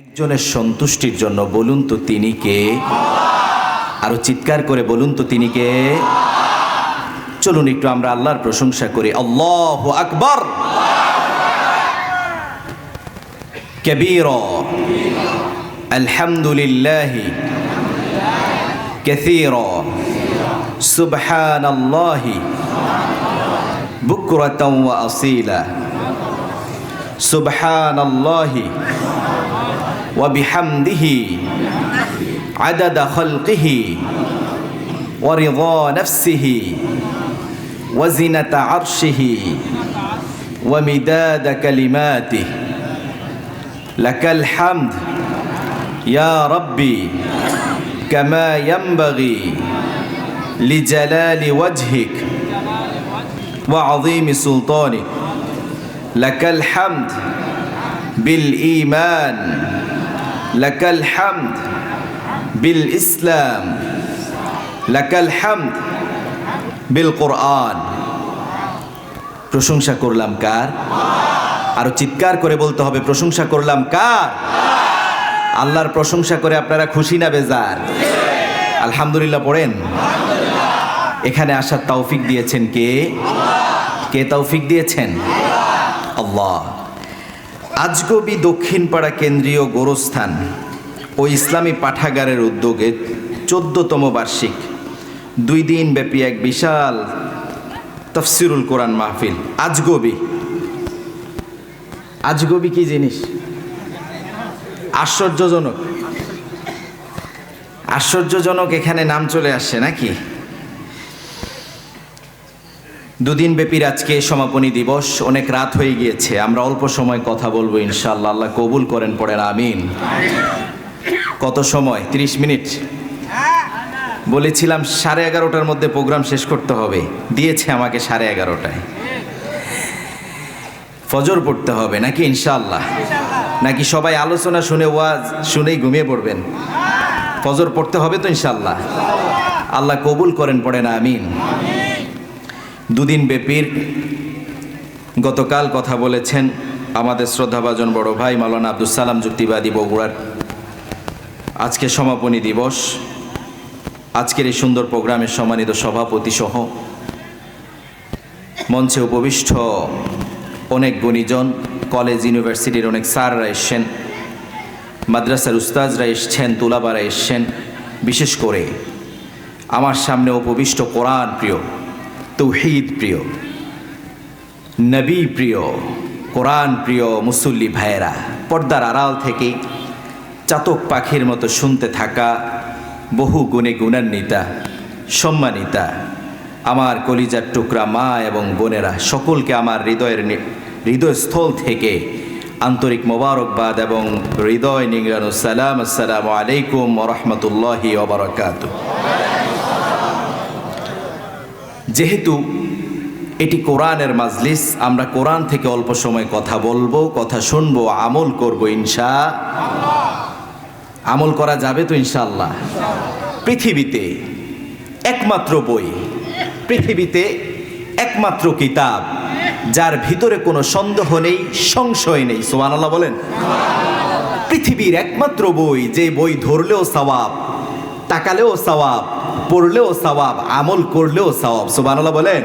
একজনের সন্তুষ্টির জন্য বলুন তো তিনি কে আরো চিৎকার করে বলুন তো তিনি কে চলুন একটু আমরা আল্লাহর প্রশংসা করি আল্লাহ আকবর كبيرا الحمد لله كثيرا سبحان الله بكرة وأصيلا سبحان الله وبحمده عدد خلقه ورضا نفسه وزنة عرشه ومداد كلماته. لك الحمد يا ربي كما ينبغي لجلال وجهك وعظيم سلطانك. لك الحمد بالإيمان লাকাল হামদ বিল ইসলাম, লাকাল হামদ বিল কোরআন। প্রশংসা করলাম কার? আরও চিৎকার করে বলতে হবে, প্রশংসা করলাম কার? আল্লাহর প্রশংসা করে আপনারা খুশি না বেজার? আলহামদুলিল্লাহ পড়েন। এখানে আসার তৌফিক দিয়েছেন কে? কে তৌফিক দিয়েছেন? আল্লাহ। আজগবি দক্ষিণপাড়া কেন্দ্রীয় গোরস্থান ও ইসলামী পাঠাগারের উদ্যোগে চোদ্দতম বার্ষিক। দুই দিন ব্যাপী এক বিশাল তফসিরুল কোরআন মাহফিল। আজগবি। আজগবি কি জিনিস? আশ্চর্যজনক। আশ্চর্যজনক এখানে নাম চলে আসছে নাকি? দুদিন ব্যাপীর আজকে সমাপনী দিবস, অনেক রাত হয়ে গিয়েছে, আমরা অল্প সময় কথা বলব ইনশাল্লাহ আল্লাহ কবুল করেন, পড়েন, আমিন। কত সময়? 30 মিনিট? বলেছিলাম সাড়ে এগারোটার মধ্যে প্রোগ্রাম শেষ করতে হবে, দিয়েছে আমাকে সাড়ে এগারোটায়। ফজর পড়তে হবে নাকি ইনশাল্লাহ নাকি সবাই আলোচনা শুনে, ওয়াজ শুনেই ঘুমিয়ে পড়বেন? ফজর পড়তে হবে তো ইনশাল্লাহ আল্লাহ কবুল করেন, পড়েন, আমিন। দুদিন ব্যাপীর গতকাল কথা বলেছেন আমাদের শ্রদ্ধাভাজন বড় ভাই মাওলানা আব্দুল সালাম, যুক্তিবাদী বগুড়ার আজকে সমাপনী দিবস। আজকের এই সুন্দর প্রোগ্রামের সম্মানিত সভাপতি সহ মঞ্চে উপবিষ্ট অনেক গুণীজন, কলেজ, ইউনিভার্সিটির অনেক স্যাররা এসছেন, মাদ্রাসার উস্তাজরা এসছেন, তুলাবারা এসছেন। বিশেষ করে আমার সামনে উপবিষ্ট কোরআন প্রিয় তৌহিদ প্রিয়, নবী প্রিয়, কোরআন প্রিয় মুসল্লি ভাইয়েরা, পর্দার আড়াল থেকে চাতক পাখির মতো শুনতে থাকা বহু গুণে গুণান্বিতা, সম্মানিতা আমার কলিজার টুকরা মা এবং বোনেরা, সকলকে আমার হৃদয়ের হৃদয়স্থল থেকে আন্তরিক মোবারকবাদ এবং হৃদয় নিংড়ানো সালাম, আসসালামু আলাইকুম রহমতুল্লাহি ওবরাকাত যেহেতু এটি কোরআনের মাজলিস, আমরা কোরআন থেকে অল্প সময় কথা বলব, কথা শুনব, আমল করব ইনশা আমল করা যাবে তো ইনশাল্লাহ পৃথিবীতে একমাত্র বই, পৃথিবীতে একমাত্র কিতাব, যার ভিতরে কোনো সন্দেহ নেই, সংশয় নেই। সোমানাল্লাহ বলেন। পৃথিবীর একমাত্র বই, যে বই ধরলেও সওয়াব, তাকালেও সওয়াব পড়লেও সওয়াব আমল করলেও সওয়াব সুবহানাল্লাহ বলেন।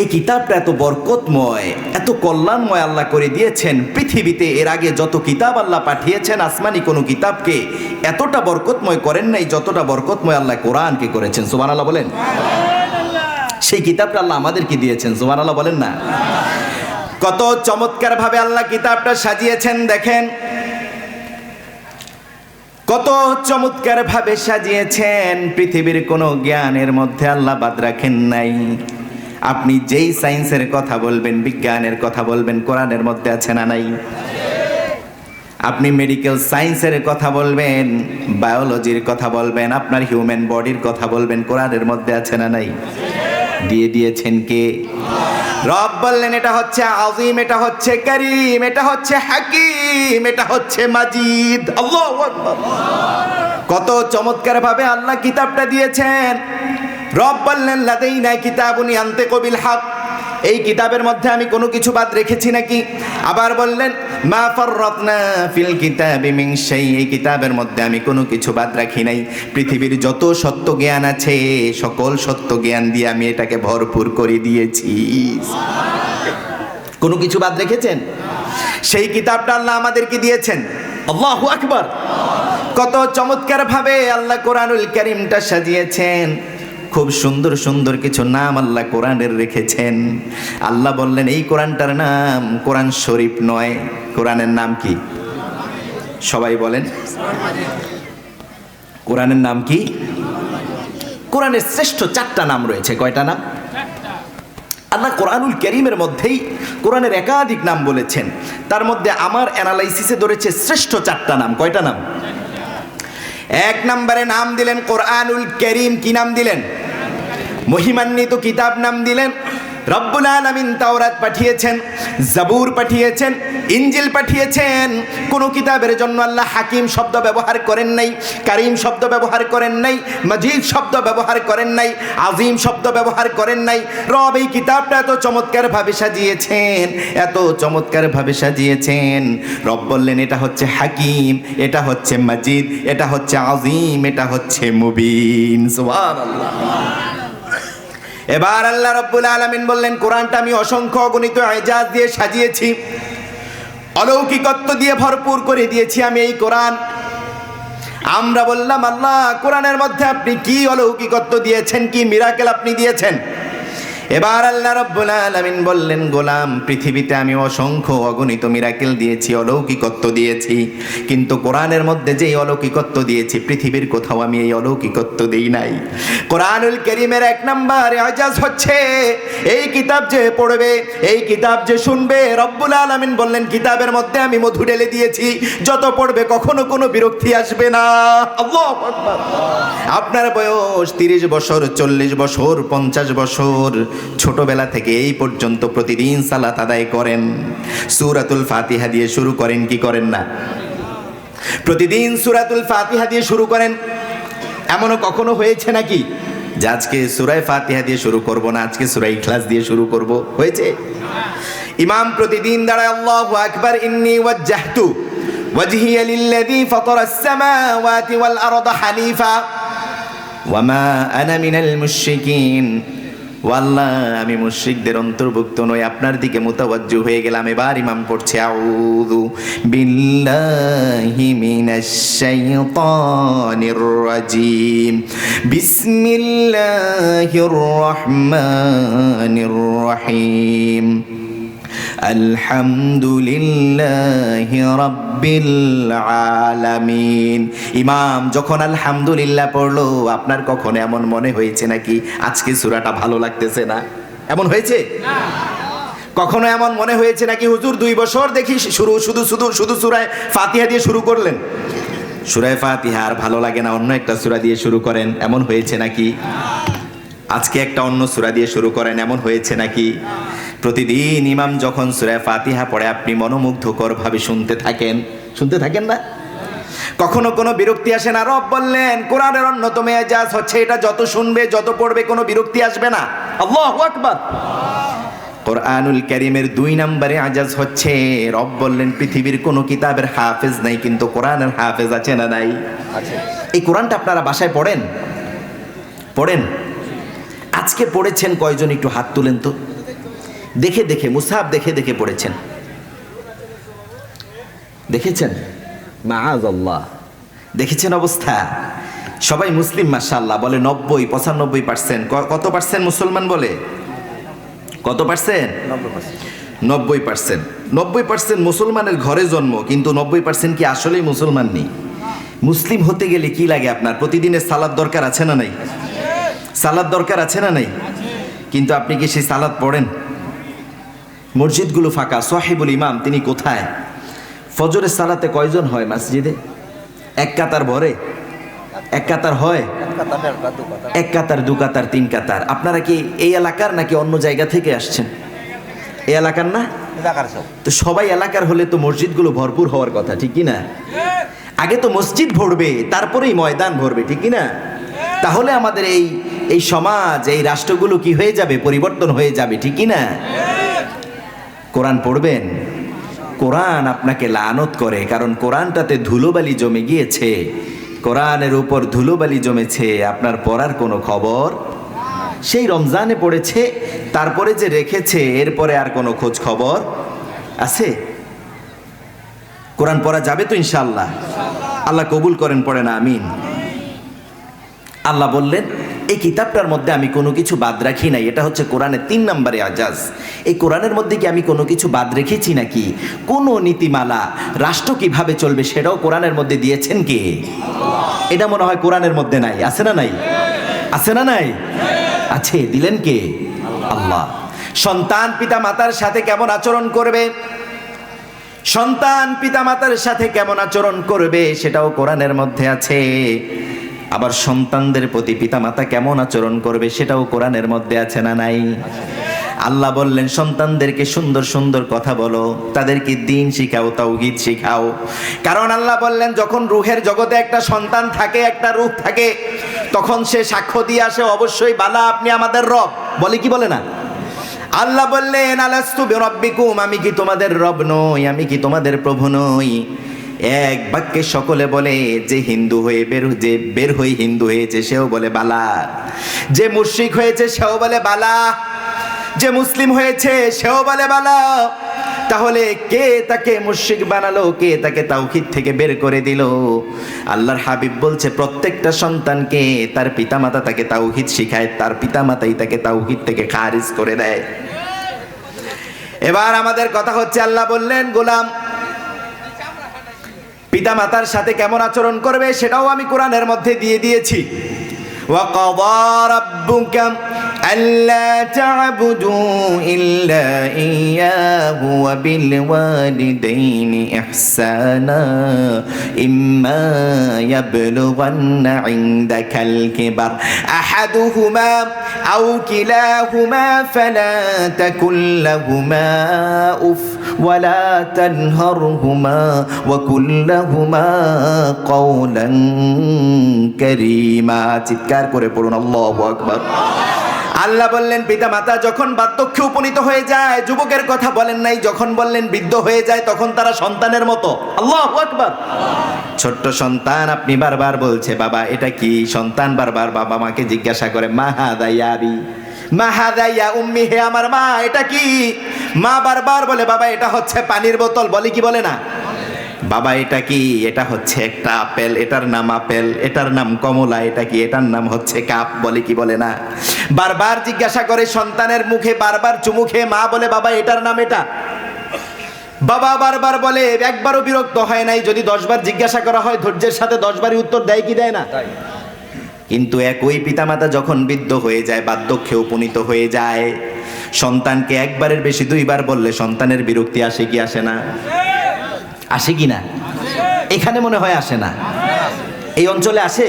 এই কিতাবটা এত বরকতময় এত কল্যাণময় আল্লাহ করে দিয়েছেন পৃথিবীতে এর আগে যত কিতাব আল্লাহ পাঠিয়েছেন আসমানি কোনো কিতাবকে এতটা বরকতময় করেন নাই যতটা বরকতময় আল্লাহ কোরআনকে করেছেন সুবহানাল্লাহ বলেন। সেই কিতাবটা আল্লাহ আমাদেরকে দিয়েছেন সুবহানাল্লাহ বলেন না। কত চমৎকার ভাবে আল্লাহ কিতাবটা সাজিয়েছেন দেখেন। কত চমৎকার ভাবে সাজিয়েছেন পৃথিবীর কোনো জ্ঞানের মধ্যে আল্লাহ বাদ রাখেন নাই। আপনি যেই সায়েন্সের কথা বলবেন, বিজ্ঞানের কথা বলবেন, কোরআনের মধ্যে আছে না নাই? আপনি মেডিকেল সায়েন্সের কথা বলবেন, বায়োলজির কথা বলবেন, আপনার হিউম্যান বডির কথা বলবেন, কোরআনের মধ্যে আছে না নাই? দিয়ে দিয়েছেন কে? রব বললেন, এটা হচ্ছে আজিম এটা হচ্ছে করিম, এটা হচ্ছে হাকিম, এটা হচ্ছে মাজিদ। আল্লাহু কত চমৎকার ভাবে আল্লাহ কিতাবটা দিয়েছেন। রব বললেন লাদেই না কিতাব উনি আনতে কবিল হাক। এই কিতাবের মধ্যে আমি কোনো কিছু বাদ রেখেছি নাকি? আবার বললেন মা ফাররাতনা ফিল কিতাবি মিন শাই এই কিতাবের মধ্যে আমি কোনো কিছু বাদ রাখি নাই। পৃথিবীর যত সত্য জ্ঞান আছে, সকল সত্য জ্ঞান দিয়ে আমি এটাকে ভরপুর করে দিয়েছি। কোনো কিছু বাদ রেখেছেন? সেই কিতাবটা আল্লাহ আমাদেরকে দিয়েছেন। আল্লাহু আকবার। কত চমৎকার ভাবে আল্লাহ কোরআনুল করিমটা সাজিয়েছেন। খুব সুন্দর সুন্দর কিছু নাম আল্লাহ কোরআনের রেখেছেন। আল্লাহ বললেন, এই কোরআনটার নাম কোরআন শরীফ নয়। কোরআনের নাম কি? সবাই বলেন, কোরআনের নাম কি? কোরআনের শ্রেষ্ঠ চারটা নাম রয়েছে। কয়টা নাম? আল্লাহ কোরআনুল করিমের মধ্যেই কোরআনের একাধিক নাম বলেছেন। তার মধ্যে আমার অ্যানালাইসিসে ধরেছে শ্রেষ্ঠ চারটা নাম। কয়টা নাম? এক নম্বরে নাম দিলেন কোরআনুল করিম। কি নাম দিলেন? মহিমান্বিত কিতাব নাম দিলেন। রব্বুল আলামিন তাওরাত পাঠিয়েছেন, জাবুর পাঠিয়েছেন ইঞ্জিল পাঠিয়েছেন। কোন কিতাবের জন্য আল্লাহ হাকিম শব্দ ব্যবহার করেন নাই, কারিম শব্দ ব্যবহার করেন নাই, মজিদ শব্দ ব্যবহার করেন নাই, আজিম শব্দ ব্যবহার করেন নাই। রব এই কিতাবটা এত চমৎকার ভাবে সাজিয়েছেন, এত চমৎকার ভাবে সাজিয়েছেন। রব বললেন, এটা হচ্ছে হাকিম, এটা হচ্ছে মজিদ, এটা হচ্ছে আজিম, এটা হচ্ছে মুবিন। সুবহানাল্লাহ। এবার আল্লাহ রব্বুল আলমিন বললেন, কোরআনটা আমি অসংখ্য গণিত এজাজ দিয়ে সাজিয়েছি। অলৌকিকত্ব দিয়ে ভরপুর করে দিয়েছি আমি এই কোরআন। আমরা বললাম, আল্লাহ, কোরআনের মধ্যে আপনি কি অলৌকিকত্ব দিয়েছেন? কি মিরাকেল আপনি দিয়েছেন? এবার আল্লাহ রব্বুল আলামিন বললেন, গোলাম, পৃথিবীতে আমি অসংখ্য অগণিত মিরাকেল দিয়েছি, অলৌকিকত্ব দিয়েছি। কিন্তু কোরআনের মধ্যে যেই অলৌকিকত্ব দিয়েছি, পৃথিবীর কোথাও আমি এই অলৌকিকত্ব দেই নাই। কোরআনুল করিমের এক নাম্বার আজাজ হচ্ছে, এই কিতাব যে পড়বে, এই কিতাব যে শুনবে, রব্বুল আলামিন বললেন, কিতাবের মধ্যে আমি মধু ঢেলে দিয়েছি, যত পড়বে কখনো কোনো বিরক্তি আসবে না। আপনার বয়স তিরিশ বছর, চল্লিশ বছর, পঞ্চাশ বছর ছোটবেলা থেকে এই পর্যন্ত প্রতিদিন সালাত আদায় করেন। সুরাতুল ফাতিহা দিয়ে শুরু করেন, কি করেন না? প্রতিদিন সুরাতুল ফাতিহা দিয়ে শুরু করেন। এমনও কখনো হয়েছে নাকি যে আজকে সুরায় ফাতিহা দিয়ে শুরু করব না, আজকে সুরাই ইখলাস দিয়ে শুরু করব? হয়েছে? ইমাম প্রতিদিন দাঁড়ায়, আল্লাহু আকবার, ইন্নি ওয়াজ্জাহতু ওয়াজহিয়া লিল্লাযী ফাতারাস সামাওয়াতি ওয়াল আরদা হানিফা ওয়ামা আনা মিনাল মুশরিকিন। ওয়াল্লাহ, আমি মুশ্রিকদের অন্তর্ভুক্ত নই, আপনার দিকে মোতাবজ্জ হয়ে গেলাম। এবার ইমাম পড়ছে, আউযু বিল্লাহি মিনাশ শাইতানির রাজিম। বিসমিল্লাহির রহমানির রহিম। আলহামদুলিল্লাহ রব্বিল আলামিন। ইমাম, যখন আলহামদুলিল্লাহ পড়ল, আপনার কখনো এমন মনে হয়েছে নাকি? আজকে সূরাটা ভালো লাগতেছে না? এমন হয়েছে? কখনো এমন মনে হয়েছে নাকি, হুজুর, দুই বছর দেখি শুরু, শুধু শুধু শুধু সূরায় ফাতিহা দিয়ে শুরু করলেন? সূরায় ফাতিহা আর ভালো লাগে না, অন্য একটা সূরা দিয়ে শুরু করেন, এমন হয়েছে নাকি? আজকে একটা অন্য সূরা দিয়ে শুরু করেন, এমন হয়েছে নাকি? প্রতিদিন ইমাম যখন সূরা ফাতিহা পড়ে আপনি মনোমুগ্ধকর ভাবে শুনতে থাকেন। শুনতে থাকেন না? কখনো কোনো বিরক্তি আসে না? রব বললেন কোরআনের অন্যতম এজাজ হচ্ছে এটা যত শুনবে যত পড়বে কোনো বিরক্তি আসবে না। আল্লাহু আকবার। কোরআনুল করিমের দুই নম্বরে আজাজ হচ্ছে রব বললেন পৃথিবীর কোনো কিতাবের হাফেজ নাই কিন্তু কোরআনের হাফেজ আছে না নাই? এই কোরআনটা আপনারা বাসায় পড়েন? পড়েন? আজকে পড়েছেন কয়জন? একটু হাত তুলেন তো। দেখে দেখে মুসাব দেখে দেখে পড়েছেন। দেখেছেন? আল্লাহ দেখেছেন অবস্থা? সবাই মুসলিম মাশাআল্লাহ বলে নব্বই পঁচানব্বই পার্সেন্ট কত পার্সেন্ট মুসলমান বলে? কত পার্সেন্ট নব্বই পার্সেন্ট নব্বই পার্সেন্ট মুসলমানের ঘরে জন্ম কিন্তু নব্বই পার্সেন্ট কি আসলেই মুসলমান নেই? মুসলিম হতে গেলে কি লাগে আপনার? প্রতিদিনের সালাদ দরকার আছে না নাই? সালাদ দরকার আছে না নাই? কিন্তু আপনি কি সেই সালাদ পড়েন? মসজিদগুলো ফাঁকা। সাহেবুল ইমাম তিনি কোথায়? ফজরের সালাতে কয়জন হয় মসজিদে? এক কাতার ভরে? এক কাতার হয়? এক কাতার দু কাতার তিন কাতার। আপনারা কি এই এলাকার নাকি অন্য জায়গা থেকে আসছেন? এই এলাকার না? তো সবাই এলাকার হলে তো মসজিদগুলো ভরপুর হওয়ার কথা ঠিক না? আগে তো মসজিদ ভরবে তারপরেই ময়দান ভরবে ঠিক না? তাহলে আমাদের এই এই সমাজ এই রাষ্ট্রগুলো কি হয়ে যাবে? পরিবর্তন হয়ে যাবে ঠিক না? কোরআন পড়বেন? কোরআন আপনাকে লানত করে, কারণ কোরআনটাতে ধুলোবালি জমে গিয়েছে। কোরআনের উপর ধুলোবালি জমেছে, আপনার পড়ার কোনো খবর? সেই রমজানে পড়েছে, তারপরে যে রেখেছে, এরপরে আর কোনো খোঁজ খবর আছে? কোরআন পড়া যাবে তো ইনশাল্লাহ আল্লাহ কবুল করেন পড়ে না আমিন। আল্লাহ বললেন এই কিতাবটার মধ্যে আমি কোনো কিছু বাদ রাখি নাই। এটা হচ্ছে কোরআনের তিন নম্বরে আজাজ। এই কোরআনের মধ্যে কি আমি কোনো কিছু বাদ রেখেছি নাকি? কোনো নীতিমালা, রাষ্ট্র কীভাবে চলবে সেটাও কোরআনের মধ্যে দিয়েছেন কে? এটা মনে হয় কোরআনের মধ্যে নাই। আছে না নাই? আছে না নাই? আছে। দিলেন কে? আল্লাহ। সন্তান পিতা মাতার সাথে কেমন আচরণ করবে? সন্তান পিতা মাতার সাথে কেমন আচরণ করবে সেটাও কোরআনের মধ্যে আছে। আবার সন্তানদের প্রতি পিতামাতা কেমন আচরণ করবে সেটাও কোরআনের মধ্যে আছে না নাই? আল্লাহ বললেন, সন্তানদেরকে সুন্দর সুন্দর কথা বলো, তাদেরকে দিন শিখাও তাওগীদ শিখাও। কারণ আল্লাহ বললেন, যখন রুহের জগতে একটা সন্তান থাকে, একটা রূপ থাকে, তখন সে সাক্ষ্য দিয়ে আসে, অবশ্যই বালা, আপনি আমাদের রব। বলে কি বলে না? আল্লাহ বললেন, আলাস্তু বিরব্বিকুম, আমি কি তোমাদের রব নই, আমি কি তোমাদের প্রভু নই? এক বাক্যে সকলে বলে, যে হিন্দু হয়ে বের যে বের হয়ে হিন্দু হয়েছে, সেও বলে বালা। যে মুশরিক হয়েছে, সেও বলে বালা। যে মুসলিম হয়েছে, সেও বলে বালা। তাহলে কে তাকে মুশরিক বানালো, কে তাকে তাওহিদ থেকে বের করে দিল? আল্লাহর হাবিব বলছে, প্রত্যেকটা সন্তানকে তার পিতামাতা তাকে তাওহিদ শিখায়, তার পিতামাতাই তাকে তাওহিদ থেকে খারিজ করে দেয়। এবার আমাদের কথা হচ্ছে, আল্লাহ বললেন, গোলাম পিতা মাতার সাথে কেমন আচরণ করবে সেটাও আমি কোরআনের মধ্যে দিয়ে দিয়েছি। ওয়া ألا تعبدوا إلا إياه وبالوالدين إحسانا إما يبلغن عندك الكبر أحدهما أو كلاهما فلا تكن لهما أف ولا تنهرهما وكن لهما قولا كريما. تذكر قرآن الله أكبر. আল্লাহ বললেন পিতা মাতা যখন বার্ধক্যে উপনীত হয়ে যায়, যুবকের কথা বলেন নাই, যখন বললেন বৃদ্ধ হয়ে যায়, তখন তারা সন্তানের মতো। আল্লাহ আকবার। ছোট্ট সন্তান আপনি বারবার বলছে, বাবা, এটা কি? সন্তান বারবার বাবা মাকে জিজ্ঞাসা করে মা হাদাইয়াবি মা হাদাইয়া উম্মি, হে আমার মা, এটা কি? মা বারবার বলে, বাবা, এটা হচ্ছে পানির বোতল। বলে কি বলে না? বাবা এটা কি? এটা হচ্ছে একটা আপেল এটার নাম আপেল এটার নাম কমলা এটা কি? এটার নাম হচ্ছে কাপ বলে কি বলে না? বারবার জিজ্ঞাসা করে সন্তানের মুখে বারবার চুমু খেয়ে মা বলে বাবা এটার নাম এটা? বাবা বারবার বলে একবারও বিরক্ত হয় নাই যদি দশবার জিজ্ঞাসা করা হয় ধৈর্যের সাথে দশবারই উত্তর দেয় কি দেয় না? কিন্তু একই পিতামাতা যখন বৃদ্ধ হয়ে যায় বার্ধক্যে উপনীত হয়ে যায় সন্তানকে একবারের বেশি দুইবার বললে সন্তানের বিরক্তি আসে কি আসে না? আসে কি না এখানে মনে হয় আসে না। এই অঞ্চলে আসে?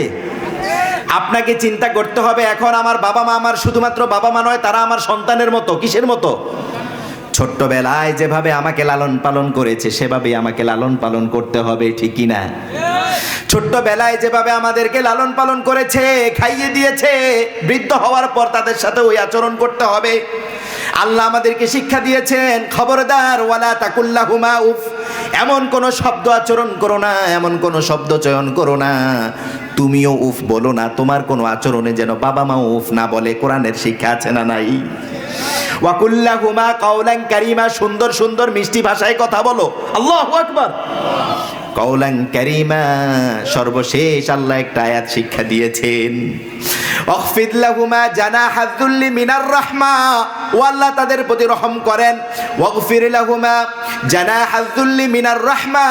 আপনাকে চিন্তা করতে হবে, এখন আমার বাবা মা আমার শুধুমাত্র বাবা মা নয়, তারা আমার সন্তানের মতো, কিসের মতো? ছোট্টবেলায় যেভাবে আমাকে লালন পালন করেছে সেভাবে আমাকে লালন পালন করতে হবে ঠিকই না ছোট্টবেলায় যেভাবে আমাদেরকে লালন পালন করেছে, খাইয়ে দিয়েছে, বৃদ্ধ হওয়ার পর তাদের সাথে ওই আচরণ করতে হবে। আল্লাহ আমাদেরকে শিক্ষা দিয়েছেন, খবরদার, ওয়ালা তাকুল্লাহুমা উফ। এমন কোন শব্দ আচরণ করো না, এমন কোন শব্দ চয়ন করো না। তুমিও উফ বলো না, তোমার কোনো আচরণে যেন বাবা মা উফ না বলে, কোরআনের শিক্ষা আছে না নাই? ওয়াকুল্লাহুমা কাউলান কারিমা, সুন্দর সুন্দর মিষ্টি ভাষায় কথা বলো। আল্লাহু আকবার। কৌলাং কারিমা, সর্বশেষ আল্লাহ একটা আয়াত শিক্ষা দিয়েছেন। অখফিদ লাহুমা জানা হাজুল্লি মিনার রাহমা, ও আল্লাহ তাদের প্রতি রহম করেন। ওয়াগফির লাহুমা জানা হাজুল্লি মিনার রাহমা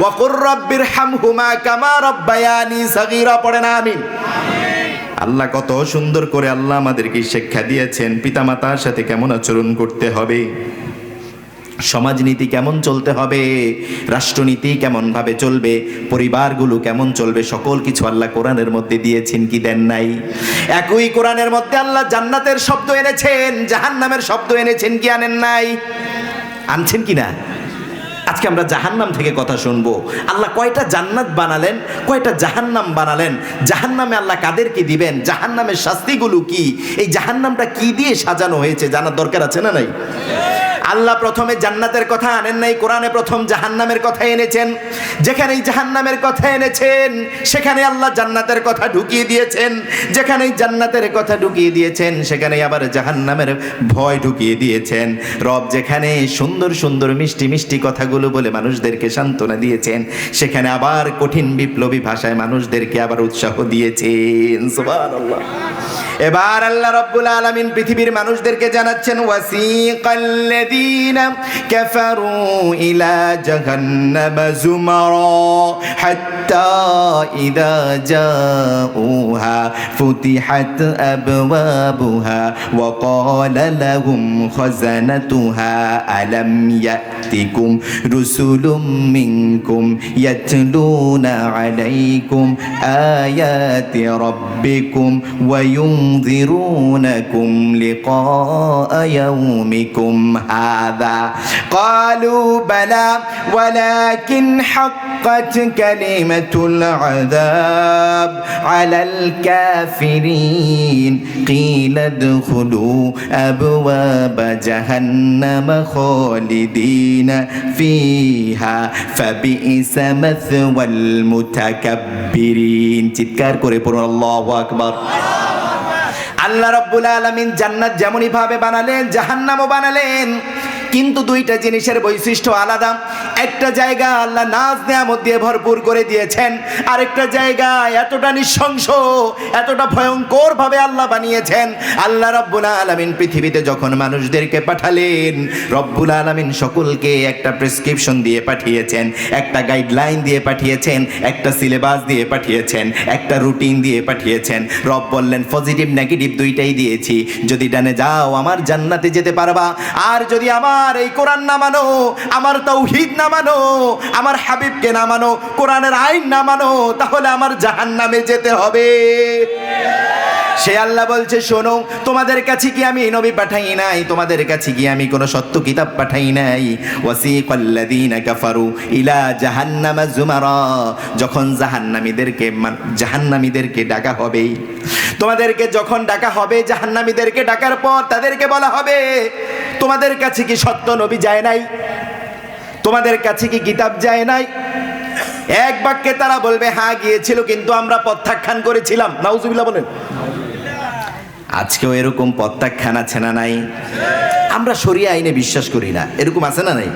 ওয়াকুর রব্বির হামহুমা কামা রব্বায়ানি সাগীরা, পড়ে না, আমিন। আল্লাহ কত সুন্দর করে আল্লাহ আমাদেরকে শিক্ষা দিয়েছেন। পিতামাতার সাথে কেমন আচরণ করতে হবে। সমাজনীতি কেমন চলতে হবে? রাষ্ট্রনীতি কেমন ভাবে চলবে? পরিবারগুলো কেমন চলবে? সকল কিছু আল্লাহ কোরআনের মধ্যে দিয়েছেন, কি দেন নাই? একই কোরআনের মধ্যে আল্লাহ জান্নাতের শব্দ এনেছেন, জাহান্নামের শব্দ এনেছেন, কি আনেন নাই? আনছেন কি না? আজকে আমরা জাহান্নাম থেকে কথা শুনব। আল্লাহ কয়টা জান্নাত বানালেন, কয়টা জাহান্নাম বানালেন? জাহান্নামে আল্লাহ কাদেরকে দিবেন? জাহান্নামের শাস্তিগুলো কি? এই জাহান্নামটা কি দিয়ে সাজানো হয়েছে, জানার দরকার আছে না নাই? আল্লাহ প্রথমে জান্নাতের কথা আনেন নাই, কোরআনে প্রথম জাহান্নামের কথা এনেছেন। যেখানেই জাহান্নামের কথা এনেছেন, সেখানে আল্লাহ জান্নাতের কথা ঢুকিয়ে দিয়েছেন। যেখানেই জান্নাতের কথা ঢুকিয়ে দিয়েছেন সেখানে আবার জাহান্নামের ভয় ঢুকিয়ে দিয়েছেন। রব যেখানে সুন্দর সুন্দর, মিষ্টি মিষ্টি কথাগুলো বলে মানুষদেরকে সান্ত্বনা দিয়েছেন, সেখানে আবার কঠিন বিপ্লবী ভাষায় মানুষদেরকে আবার উৎসাহ দিয়েছেন। এবার আল্লাহ রব্বুল আলামিন পৃথিবীর মানুষদেরকে জানাচ্ছেন ওয়াসিকাল্লাযীনা الذين كفروا إلى جهنم زمرا حتى إذا جاءوها فتحت أبوابها وقال لهم خزنتها ألم يأتكم رسل منكم يتلون عليكم آيات ربكم وينذرونكم لقاء يومكم؟ هذا هذا؟ قالوا بلى ولكن حقت كلمة العذاب على الكافرين. قيل ادخلوا أبواب جهنم خالدين فيها فبئس مثوى المتكبرين. تذكر قريب الله أكبر. আল্লাহ রব্বুল আলমিন জান্নাত যেমনই ভাবে বানালেন জাহান্নামও বানালেন কিন্তু দুইটা জিনিসের বৈশিষ্ট্য আলাদা। একটা জায়গা আল্লাহ নাচ নেয়ামত দিয়ে ভরপুর করে দিয়েছেন। আরেকটা জায়গা এতটা নৃশংস, এতটা ভয়ঙ্কর ভাবে আল্লাহ বানিয়েছেন। আল্লাহ রব্বুল আলমিন পৃথিবীতে যখন মানুষদেরকে পাঠালেন, রব্বুল আলমিন সকলকে একটা প্রেসক্রিপশন দিয়ে পাঠিয়েছেন, একটা গাইডলাইন দিয়ে পাঠিয়েছেন, একটা সিলেবাস দিয়ে পাঠিয়েছেন, একটা রুটিন দিয়ে পাঠিয়েছেন। রব বললেন, পজিটিভ, নেগেটিভ দুইটাই দিয়েছি। যদি ডানে যাও, আমার জান্নাতে যেতে পারবা। আর যদি আমার এই কোরআন না মানো, আমার তৌহিদ না মানো আমার হাবিবকে না মানো কোরআনের আইন না মানো তাহলে আমার জাহান্নামে যেতে হবে। সে আল্লাহ বলছে, শোনো, তোমাদের কাছে কি আমি নবী পাঠাই নাই? তোমাদের কাছে কি আমি কোনো সত্য কিতাব পাঠাই নাই? ওয়াসিকাল্লাযীনা কাফারু ইলা জাহান্নামা জুমারা। যখন জাহান্নামীদেরকে জাহান্নামীদেরকে ডাকা হবে, তোমাদেরকে যখন ডাকা হবে, জাহান্নামীদেরকে ডাকার পর তাদেরকে বলা হবে, তোমাদের কাছে কি সত্য নবী যায় নাই? তোমাদের কাছে কি কিতাব যায় নাই? এক বাক্যে তারা বলবে হ্যাঁ গিয়েছিল, কিন্তু আমরা প্রত্যাখ্যান করেছিলাম। নাউজুবিল্লাহ বলেন। আজকেও এরকম প্রত্যাখ্যান আছে না নাই? আমরা সরিয়ে আইনে বিশ্বাস করি না। এরকম আছে না নাই?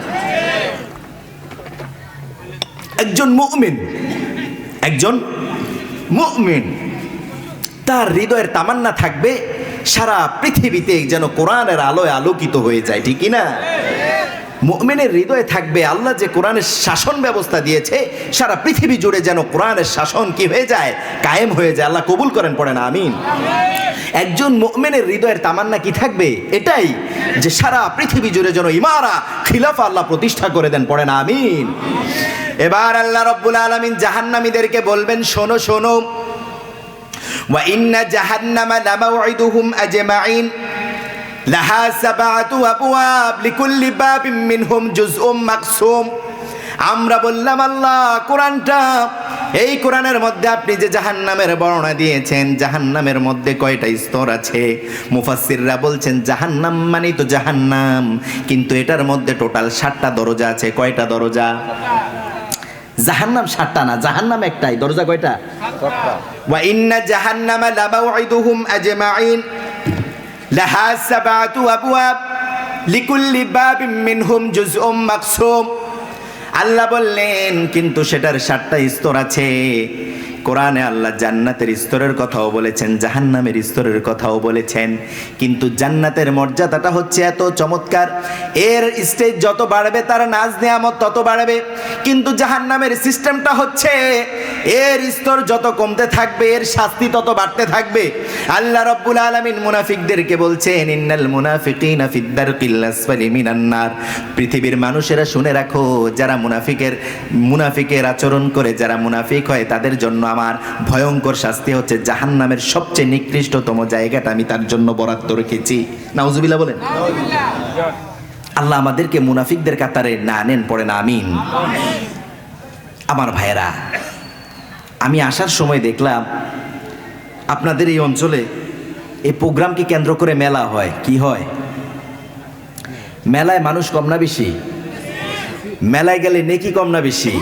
একজন মুমিন একজন মুমিন, তার হৃদয়ের তামান্না থাকবে, সারা পৃথিবীতে যেন কোরআনের আলোয় আলোকিত হয়ে যায় ঠিকই না? মুমিনের হৃদয়ে থাকবে আল্লাহ যে কোরআনের শাসন ব্যবস্থা দিয়েছে সারা পৃথিবী জুড়ে যেন কোরআনের শাসন কি হয়ে যায় কায়েম হয়ে যায় আল্লাহ কবুল করেন পড়েন আমিন একজন মুমিনের হৃদয়ের তামান্না কি থাকবে এটাই যে সারা পৃথিবী জুড়ে যেন ইমারা খিলাফা আল্লাহ প্রতিষ্ঠা করে দেন পড়েন আমিন এবার আল্লাহ রব্বুল আলমিন জাহান্নামীদেরকে বলবেন শোনো শোনো وإن جهنم لموعدهم أجمعين লাহা সাবাতু আবওয়াব লিকুল্লি বাবিন মিনহুম জুজউম মাকসুম। আমরা বললাম আল্লাহ কোরআনটা এই কোরআনের মধ্যে আপনি যে জাহান্নামের বর্ণনা দিয়েছেন জাহান্নামের মধ্যে কয়টা স্তর আছে? মুফাসসিররা বলছেন জাহান্নাম মানেই তো জাহান্নাম কিন্তু এটার মধ্যে টোটাল সাতটা দরজা আছে। কয়টা দরজা? জাহান্নাম সাতটা না জাহান্নাম একটাই। দরজা কয়টা? ওয়া ইন্না জাহান্নামা লামাউইদুহুম আজমাইন লাহা মিনহুম আল্লাহ বললেন কিন্তু সেটার সাতটা স্তর আছে। কোরআনে আল্লাহ জান্নাতের স্তরের কথাও বলেছেন, জাহান্নামের স্তরের কথাও বলেছেন। কিন্তু জান্নাতের মর্যাদাটা হচ্ছে এত চমৎকার। এর স্টেজ যত বাড়বে, তার নাজ নেয়ামত তত বাড়বে। কিন্তু জাহান্নামের সিস্টেমটা হচ্ছে, এর স্তর যত কমতে থাকবে, এর শাস্তি তত বাড়তে থাকবে। আল্লাহ রব্বুল আলামিন মুনাফিকদেরকে বলছেন, ইন্নাল মুনাফিকিনা ফিদ্দারকিল আসফালি মিনান নার। পৃথিবীর মানুষেরা শুনে রাখো, যারা মুনাফিকের মুনাফিকের আচরণ করে, যারা মুনাফিক হয়, তাদের জন্য আমার ভয়ঙ্কর শাস্তি হচ্ছে জাহান্নামের সবচেয়ে নিকৃষ্টতম জায়গাটা আমি তার জন্য বরাদ্দ রেখেছি। নাউজুবিল্লাহ বলেন। আল্লাহ আমাদেরকে মুনাফিকদের কাতারে না নেন, পড়ে না, আমিন। আমার ভাইয়েরা, আমি আসার সময় দেখলাম আপনাদের এই অঞ্চলে এই প্রোগ্রামকে কেন্দ্র করে মেলা হয়। কি হয়? মেলায় মানুষ কম না বেশি? মেলায় গেলে নেকি কম না বেশি?